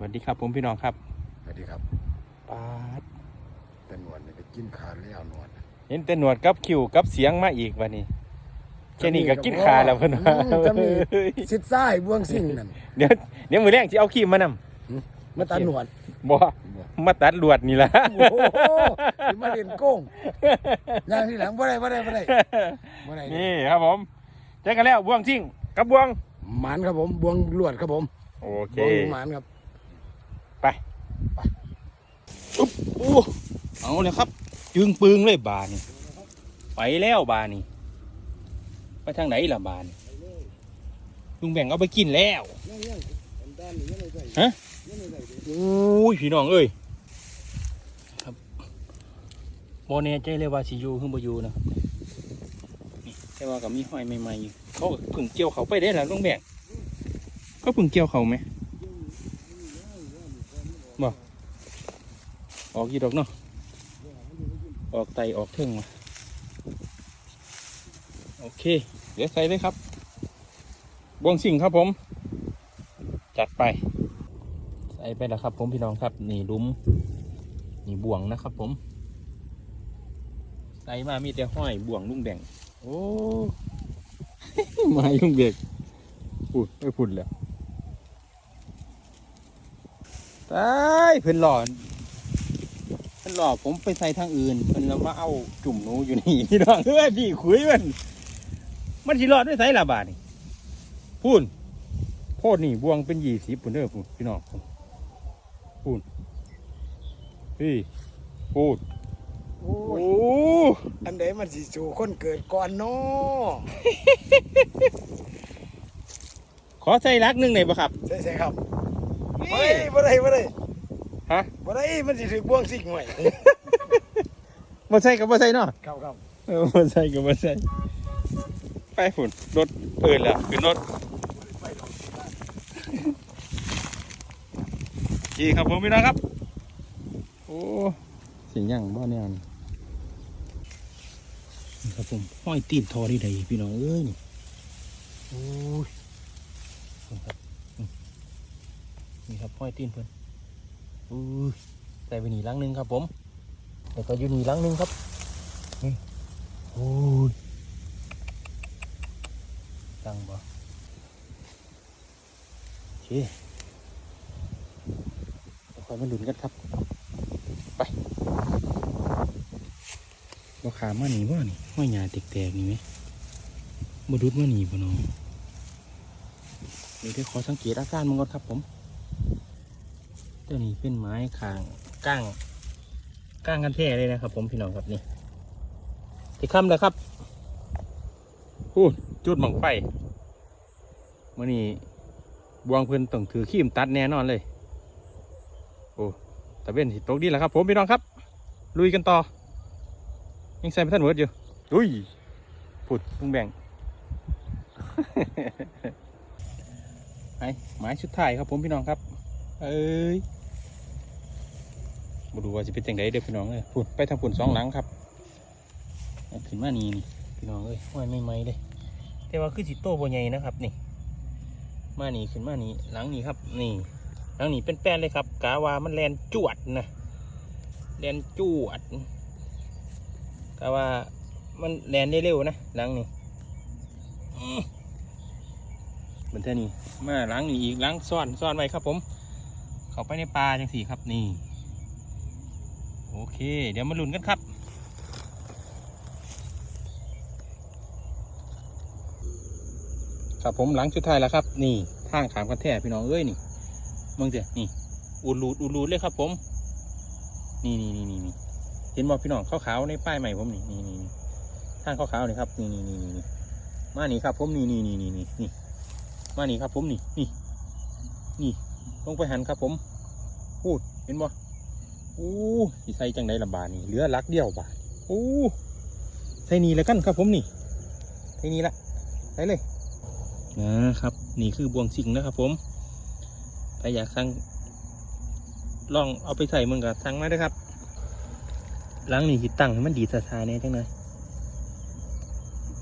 วัสดีครับผมพี่น้องครับสวัสดีครับปาดแต่หนวดนี่ก็กินขาดแล้วหนวดเห็นแต่หนวดกับคิวกับเสียงมาอีกวันนี้แค่นี้ก็กินขาแล้วเพิ่นว่าอืมจะมีสิดซ้ายบวงสิ่งนั่นเดี๋ยวเดี๋ยวมือแรกที่เอาขี้มานำมาตัดหนวดบ่มาตัดลวดนี่ล่ะโอ้โหสิมาเล่นโก้งอย่างที่หลังบ่ได้บ่ได้บ่ได้บ่ได้นี่ครับผมเจอกันแล้วบ่วงชิ่งกับบวงหมานครับผมบวงลวดครับผมโอเคบวงหมานครับ ไปไปอุ๊บโอ้เอาเลยครับ จึงปึงเลยบานี่ไปแล้วบานี่ไปทางไหนล่ะบานี่ลุงแบ่งเอาไปกินแล้วฮะโอ้ยพี่น้องเอ้ยครับโบเน่ใจเลยว่าสิอยูขึ้นบอยูนะครับแต่ว่ากับมีห้อยใหม่ๆอยู่เขาเพิ่งเกี่ยวเขาไปได้แล้วลุงแบ่งก็เพึ่งเกี่ยวเขาไหม บ่ออกยี่ดอกเนาะออกไตออกเทิงมาโอเค เดี๋ยวใส่เลยครับบวงสิ่งครับผม จัดไป ใส่ไปแล้วครับ ผมพี่น้องครับ นี่ลุมนี่บ่วงนะครับ ผม ใส่มามีแต่ห้อยบ่วงลุงแบงโอ้ มาลุงเบกพูดไม่พูดแล้ว ตายเพิ่นหล่อนเพิ่นหล่อผมไปใส่ทางอื่นเพิ่นแล้วมาเอาจุ่มหนูอยู่นี่พี่น้องเอ้ยพี่คุยมันมันสิรอดด้วยไสละบาทนี่พูนโพดนี่บ่วงเป็นยี่สิบปุ่นเด้อพูนพี่น้องพูดพี่พูดโอ้โอ้ยอันใดมันสิสู่คนเกิดก่อนเนาะขอใส่รักหนึ่งหน่อยปะครับใช่ๆครับ บ่นี่ได้บ่ได้บ่ได้ฮะบ่ได้มันสิถึกบวงสิ่งหน่วยมาใส่กับมาใส่เนาะครับครับเออมาใส่กับมาใส่ไปฝุ่นรถเปิดแล้วขึ้นรถดีครับผมพี่น้องครับ โอ้เสียงยังบ้าแนวนี่นี่ครับผมห้อยตีนทอที่ใดพี่น้องเอ้ยนี่โอ้ยนี่ครับอืมนี่ครับ ห้อยตีนเพิ่นโอ้ยใส่ไปหนีลังหนึงครับผมแล้วก็อยู่หนีลังหนึงครับนี่โอ้ยตังบ่โอเคคอยมาลุ้นกันครับ ไปบ่ขามาหนีบ่นี่ห้อยหยาแตกๆนี่ไหมบ่ดุดมาหนีบ่น้องเดี๋ยวได้ขอสังเกตอาการมันก่อนครับผม ตัวนี้เป็นไม้ขางก้างก้างกันแท้เลยนะครับ ผมพี่น้องครับนี่ที่ค่ำเลยครับพูดจุดหมองไฟมื่อนี้บวงเพิ่นต้องถือขีมตัดแน่นอนเลย โอ้ตะเวนสิตกดีแล้วครับ ผมพี่น้องครับ ลุยกันต่อ ยังใส่ไม่ทันเวิร์ดอยู่อุ้ยผุดพุงแบ่งไปหมายชุดท้ายครับผมพี่น้องครับ เอ้ย มาดูว่าจะเป็นจังไดเด้อพี่น้องเอ้ยผุดไปทางผุนสองหลังครับขึ้นมานี่นี่พี่น้องเอ้ยห้อยไม่ไหมเลยแต่ว่าคือสิโตบ่ใหญ่นะครับนี่ มานี่ขึ้นมานี่หลังนี้ครับ นี่หลังนี้เป็นแป้นเลยครับกาวามันแลนจวดนะแลนจวดแต่ว่ามันแลนได้เร็วนะหลังนี้เหมือนเท่านี้มาหลังนี้อีกหลังซ่อนซ่อนไว้ครับผม เขาไปในป่าจังสี่ครับนี่ โอเค เดี๋ยวมาลุ้นกันครับครับผมหลังสุดไทยแล้วครับ นี่ทางขามกันแท้พี่น้องเอ้ยนี่มึงเดี๋นี่อูดรูดอูดรูดเลยครับ ผมนี่นี่นี่นี่นี่เห็นบอกพี่น้องขาวๆในป้ายใหม่ผมนี่นี่นี่นี่ทางขาวๆนี่ครับนี่นี่นี่นี่มานี่ครับ ผมนี่นี่นี่นี่นี่นี่มานี่ครับ ผมนี่นี่นี่ลงไปหันครับ ผมพูดเห็นบ่ อ้สิใส่จังไดลำบานี่เหลือลักเดียวบาทโอ้ใส่นี่แล้วกันครับผมนี่ใส่นี่ละใส่เลยนะครับ นี่คือบวงสิงนะครับผมใครอยากสั่งลองเอาไปใส่มึงกับสั่งมาด้วยครับล้างนี่สิตั้งให้มันดีสาๆเนี่ยจังเลย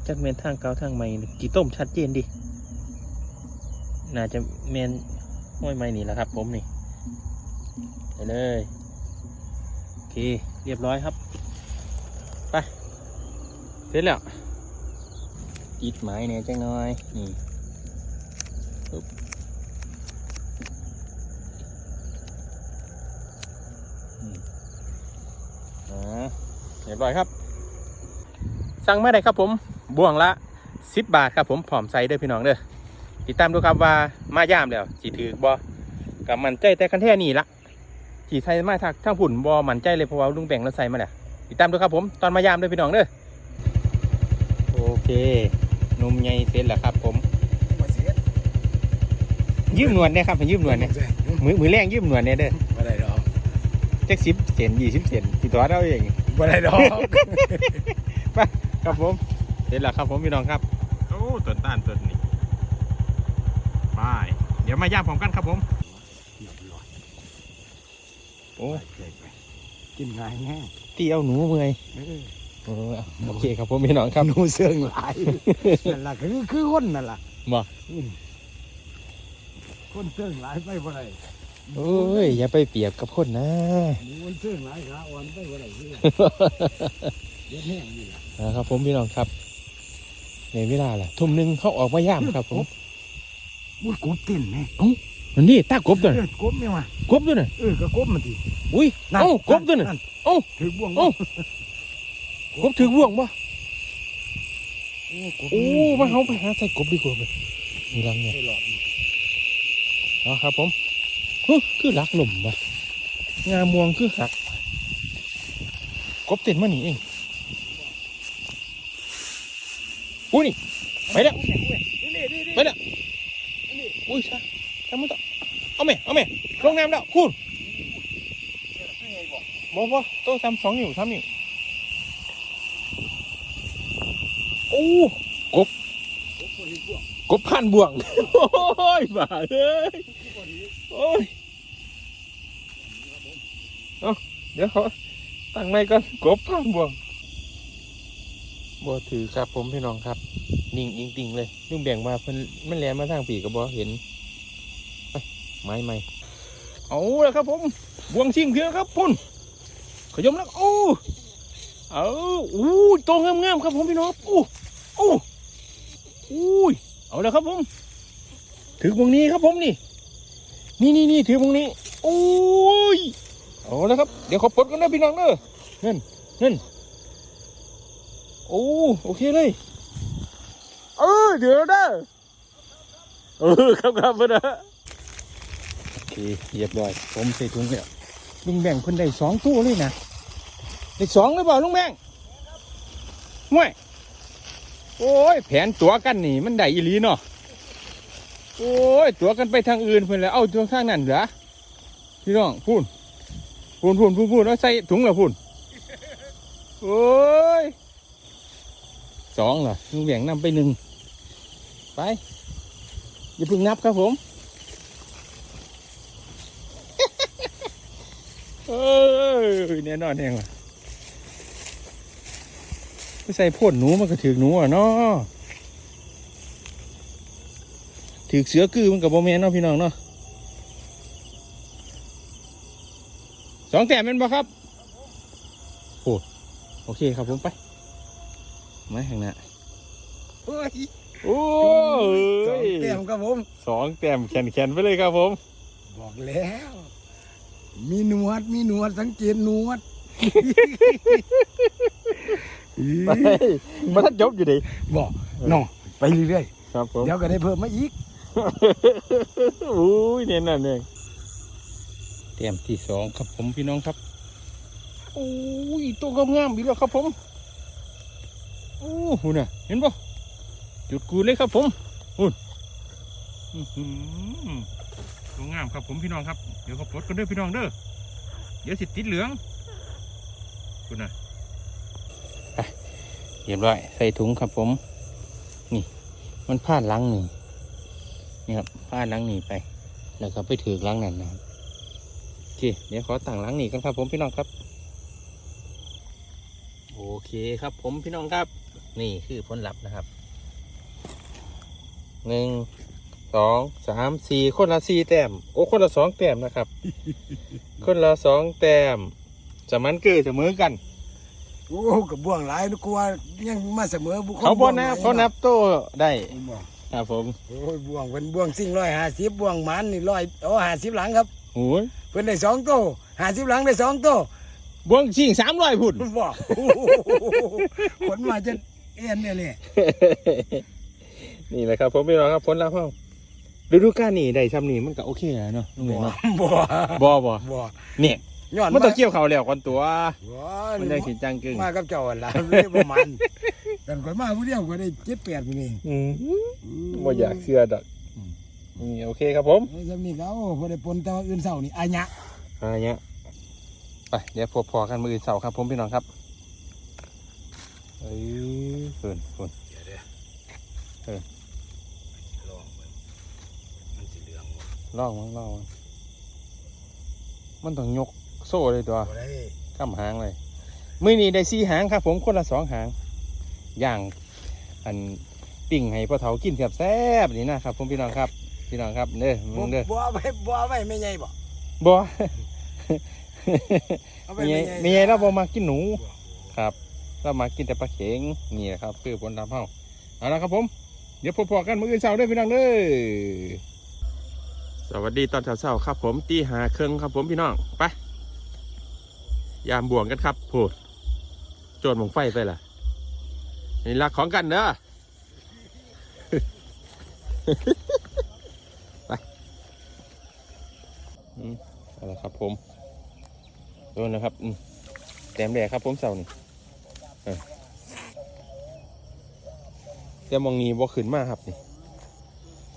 จักแมนทางเกาทางใหม่กี่ต้มชัดเจนดิน่าจะแมนห้อยไม้นี่แหละครับ ผมนี่ไปเลย เค เรียบร้อยครับ ไป เสร็จแล้วติดไม้เนี่ยจังน้อย นี่ปึ๊บเรียบร้อยครับ สั่งมาได้ครับผม บ่วงละสิบบาทครับผมผอมใส่เด้อพี่น้องเด้อติดตามดูครับว่ามาย่ามแล้วจีถือบ่กับมันใจแต่คันแท่นี่ละ จีใส่มาทักทั้งผุ่นบ่มันใจเลยเพราะว่าลุงแบ่งเราใส่มาแล้วติดตามดูครับผมตอนมายามเด้อพี่น้องเด้อโอเคนมใหญ่เสร็จแล้วครับ ผมมาเสียยืมหนวดเนี่ยครับให้ยืมหนวดเนี่ยมือมือแรงยืมหนวดเนี่ยเด้อบ่ได้ดอกจักสิบเซนยี่สิบเซนติดต่อเราเองบ่ได้ดอกครับผมเสร็จแล้วครับผมพี่น้องครับโอ้ต้นต้านต้นนี้ไปเดี๋ยวมาย่างพร้อมกันครับผมเรียบร้อย โอ้ยไปไปกินง่ายแห้งตีเอาหนูเมื่อยเออโอ้ยโอเคครับผมพี่น้องครับหนูเสื่องหลายนั่นล่ะคือคือคนนั่นล่ะบ่อืมคนเสื่องหลายไปบ่ได้โอ้ยอย่าไปเปรียบกับคนนะหนูมันเสื่องหลายขาอ่อนไปบ่ได้คือเดี๋ยวแห้งนี่ล่ะนะครับผมพี่น้องครับในเวลาล่ะทุ่มหนึ่งเขาออกมาย่ามครับผมมุดกบเต้นแม่ นั่นนี่ตากบตัวเอน่ะอกบเนี่ยว่ะกบตัวน่ะเออก็กบมันทีอุ้ยเอ้ากบตัวน่ะเอ้าถือบ่วงเอ้ากบถือบ่วงบ่โอ้กบโอ้มาเขาไปหาใส่กบดีกว่าไปนี่ลังเนี่ยไปหลอกนี่เอาครับผมเฮ้ยคือลักหล่มวะงามวงคือหัก กบเต้นมาหนีเองอุ้ยนี่ไปแล้วไปแล้วอุ้ยช่าทำมันต่อ เอาแม่เอาแม่ลงน้ำแล้วพูดบอกว่าโต๊ะทำสองนิ้วทำนิ้วโอ้กบกบพันบ่วง โอ้ยบ้าเอ้ยโอ้ยเอาเดี๋ยวเขาตั้งไม้ก่อนกบพันบ่วงบ่ถือครับผมพี่น้องครับ นิ่งอิงติงเลยลุงแบ่งมาเพิ่นมันแลนมาทางปีก็บ่เห็น ไปไม้ไม้เอาแล้วครับผมบ่วงชิงเพียงครับพุ่นขยมแล้วโอ้เอาอู้โตงามๆครับผมพี่น้องโอ้โอ้อุ้ยเอาแล้วครับผม ถือวงนี้ครับผมนี่ นี่นี่นี่ถือวงนี้โอ้ยเอาแล้วครับ เดี๋ยวขอปลดกันนะพี่น้องเด้อนั่นนั่นโอ้โอเคเลยเออเดี๋ยวเด้อเออครับครับเพื่อน ทีเรียบร้อย ผมใส่ถุงแล้วลุงแบงเพิ่นได้สองตู้เลยนะได้สองหรือเปล่าลุงแบงห่วยโอ้ยแผนตัวกันนี่มันได้อีลีเนาะโอ้ยตัวกันไปทางอื่นเพื่อนแล้วเอาตัวทางนั้นเหรอพี่น้องพูนพูนพูนพูนพูนแล้วใส่ถุงแล้วพูนโอ้ยสองเหรอลุงแบงนำไปหนึ่งไปอย่าเพิ่งนับครับผม เอ้ยแน่นอนแน่ว่ะไปใส่โพดหนูมันก็ถือหนูอะเนาะถือเสือกือมันกับโบแมนเนาะพี่น้องเนาะสองแต้มเป็นบ่ครับโอ้โอเคครับผมไปมาข้างหน้าเฮ้ยโอ้สองยแต้มครับผมสองแต้มแขนแขนๆไปเลยครับผม บอกแล้ว มีหนวด มีหนวดสังเกตหนวดไปมาทัดจบอยู่ดิบอกน้องไปเรื่อยครับผมๆเดี๋ยวก็ได้เพิ่มมาอีกอุ้ยเนี่ยนั่นเองเตรียมที่สองครับผมพี่น้องครับโอ้ยตัวงามๆอีกแล้วครับผมโอ้โหน่ะเห็นปะจุดกูเลยครับผมหุ่น อื้อหือตัวงามครับผมพี่น้องครับ เดี๋ยวก็ปลดกันเด้อพี่น้องเด้อ เดี๋ยวสิติดเหลืองคุณน่ะไปเรียบร้อยใส่ถุงครับผม นี่ มันพลาดลังหนึ่งนี่ครับพลาดลังนี่ไป แล้วก็ไปถือลังนั่นนะครับโอเคเดี๋ยวขอตั้งลังนี่กันครับผมพี่น้องครับ โอเคครับผมพี่น้องครับ นี่คือผลลัพธ์นะครับหนึ่ง สองสามสี่คนละสี่แต้มโอ้คนละสองแต้มนะครับ คนละสองแต้มจะมันเกิดเสมอกันโอ้กับบ่วงหลายนึกว่ายังมาเสมอบุคคลเขาบอนับเขานับโต้ได้บ่วงครับผมโอ้ยบ่วงเป็นบ่วงสิ่งร้อยห้าสิบบ่วงหมันนี่ร้อยโอ้ห้าสิบหลังครับโอ้ยเพิ่นได้สองโตห้าสิบหลังได้สองโตบวงชิงสามร้อยพุ่นบ่ขนมาจนเอ็นเนี่ยเลยนี่แหละครับ ผมพี่น้องครับผลลัพธ์ของ ฤดูกาลนี้ได้ซ้ำนี่มันก็โอเคแล้วเนาะลุงบ่เอ๋เนาะบ่ บ่บ่บ่เนี่ยย้อนมันต้องเกี่ยวเขาแล้วก่อนตัวบ่มันได้สิจังกึ่งมากับเจ้าหั่นล่ะเรียกว่ามันกันข่อยมาผู้เดียวก็ได้เจ็ดแปดผู้นี่อืมบ่อยากเชื่อดอกนี่โอเคครับผมเอ้ยจำนี่เขาบ่ได้ปนแต่ว่าอื่นเช้านี่อายะอะไรเงี้ยไปเดี๋ยวพบพอกันมืออื่นเสาร์ครับผมพี่น้องครับเอ้ยเฟินเฟินลองเบิ่งมันสิเห ลืองบ่ลองมั้งลองมั้งมันต้องยกโซ่เลยตัวบ่ได้ข้ามหางเลยมือนี้ได้สี่หางครับ ผมคนละสองหางย่าง อันปิ่งให้พ่อเฒ่ากินแซ่บๆนี่นะครับ ผมพี่น้องครับ พี่น้องครับเด้อมึบ่งเด้อบ่เอาไว้บ่เอาไว้ไม่ใหญ่บ่บ่เอาไว้มีไงไม่ใหญ่มีไงเราบ่มากินหนูครับเรามากินแต่ปลาเข็งนี่แหละครับ คือผลลัพธ์เฮาเอาละครับผม เดี๋ยวพบพอกันมื้ออื่นเช้าเด้อพี่น้องเด้อ สวัสดีตอนเช้าๆครับ ผมตีหาเครื่องครับผมพี่น้องไปยามบ่วงกันครับพูดโจรหมงไฟไปล่ะนี่รักของกันเด้อไปอืมเอาละครับผมโดนนะครับอืมแต้มแรกครับผมเสานี่เออแต่มองนี้บ่ขึ้นมาครับนี่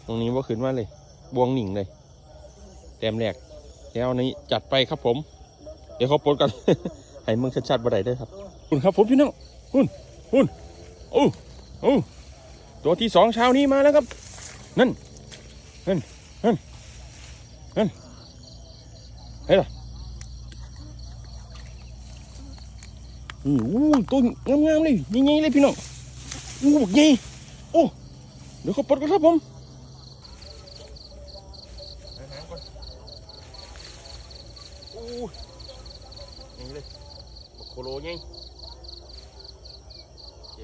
มองนี้บ่ขึ้นมาเลยบวงหนิงเลย แต้มแรกแล้วนี้จัดไปครับผม เดี๋ยวเขาปลดกัน ให้มึงชัดๆบ่ได้เด้อครับคุณครับผมพี่น้องคุณคุณโอ้โอ้ตัวที่สองเช้านี้มาแล้วครับ นั่น นั่น นั่น นั่นเฮ้ยล่ะนี่อู้ตัวงามๆเลยใหญ่ๆเลยพี่น้องอู้บักใหญ่โอ้เดี๋ยวเขาปลดกันครับผมโอ้ยใหญ่เลย บักโคโอเค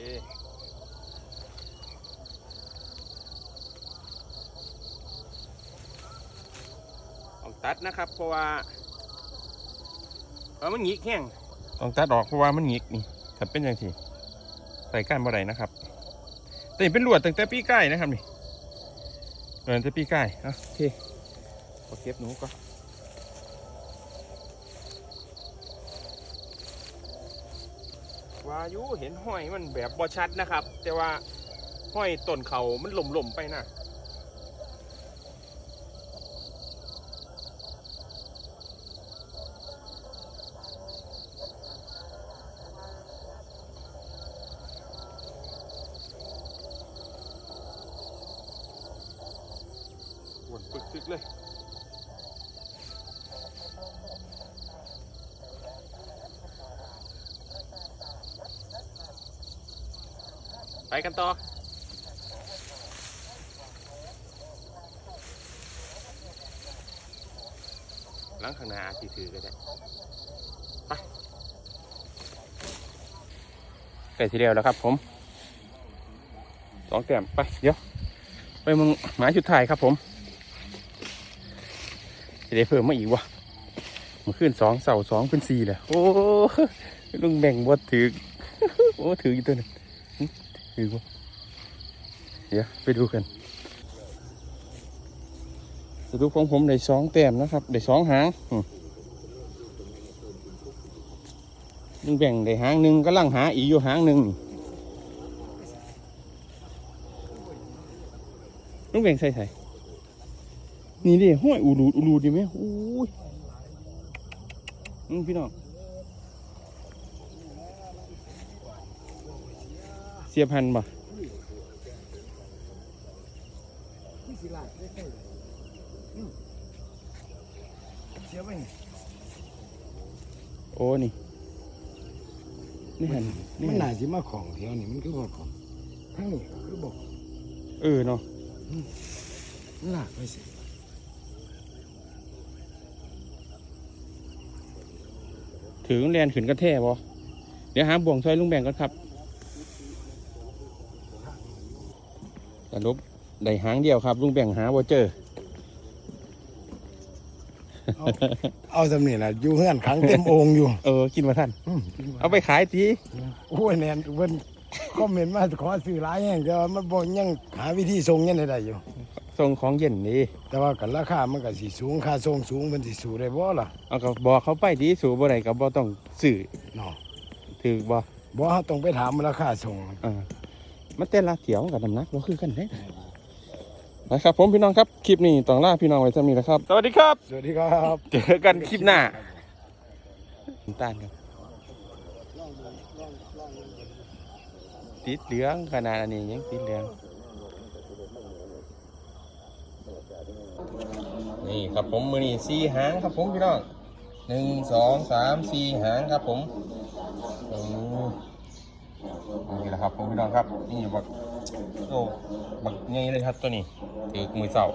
ต้องตัดนะครับเพราะว่าเออมันหงิกแห้งต้องตัดออกเพราะว่ามันหงิกนี่ถ้าเป็นอย่างที่ใส่ก้านบ่ได้นะครับแต่เป็นลวดตั้งแต่ปีใกล้นะครับนี่ตั้งแต่ปีใกล้อะโอเคขอเก็บหนูก่อน อยุเห็นห้อยมันแบบบ่ชัดนะครับ แต่ว่าห้อยต้นเขามันหล่มๆไปนะวนปึกๆเลย ไป กันต่อหลังข้างหน้าอาจสิถือก็ได้ไปใกล้ทีเดียวแล้วครับผมสองแต้มไปเดี๋ยวไปมึงหมายชุดไทายครับผมจะได้เพิ่มมาอีกวะมันขึ้นสองเสาสองเป็นสี่เลยโอ้ลุงแบ่งบดถือโอ้ถืออีกตัวหนึง หึถือวะเดี๋ยวไปดูกัน สรุปของผมได้สองแต้มนะครับได้สองหางอืมลุงแบ่งได้หางหนึ่งก็ลังหาอีกอยู่หางหนึ่งนี่งแบ่งใส่ใส่นี่ดิห้อยอูรูดอูรูดดิไหมโอ้ยอืมพี่น้อง สียบหันบ่ที่สิลาดใกล้ๆอืมเสียไว้นี่โอ้นี่ นี่หันนี่มันหันน่าสิมาของเที่ยวนี่มันคือบ่ของทั้งนี้ก็คือบ่เออเนาะลากไปสิถือเรียนขึ้นกระแทบ่เดี๋ยวหาบ่วงซอยลุงแบ่งก่อนครับ รุปได้หางเดียวครับ ลุงแบ่งหาบ่เจอ เอาเอาสำนี่นะอยู่เฮือนขังเต็มโองอยู่เออ กินมาท่าน อืมเอาไปขายทีโอ้ยแนนเพิ่นคอมเมนต์มาขอซื้อหลายแห่งแต่ว่ามันบ่ยังหาวิธีส่งยังได้อยู่ ส่งของเย็นนี่แต่ว่ากันราคามันก็สิสูงค่าส่งสูงมันสิสู้ได้บ่ล่ะเอาก็บอกเขาไปดีสู่บ่ได้ก็บ่ต้องซื้อเนาะถือบ่บ่เฮาต้องไปถามราคาส่ง อ่า มันแต่ละเถียวกับน้ำหนักบ่คือกันเด้นะครับผมพี่น้องครับคลิปนี้ต้องลาพี่น้องไว้เท่านี้นะครับ สวัสดีครับ สวัสดีครับ เจอกันคลิปหน้าน้ำตาลครับติดเหลืองขนาดอันนี้ยังติดเหลือง นี่ครับผมมือนี่สี่หางครับผมพี่น้องหนึ่งสองสามสี่หางครับผมอืม นี่แหละครับผมพี่น้องครับ นี่บักโอ้บักใหญ่เลยครับตัวนี้ถือมือเสา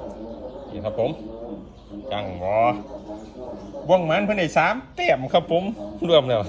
นี่ครับผมจังวอว่องมันเพื่อนไอ้สามเต็มครับผมรวมแล้ว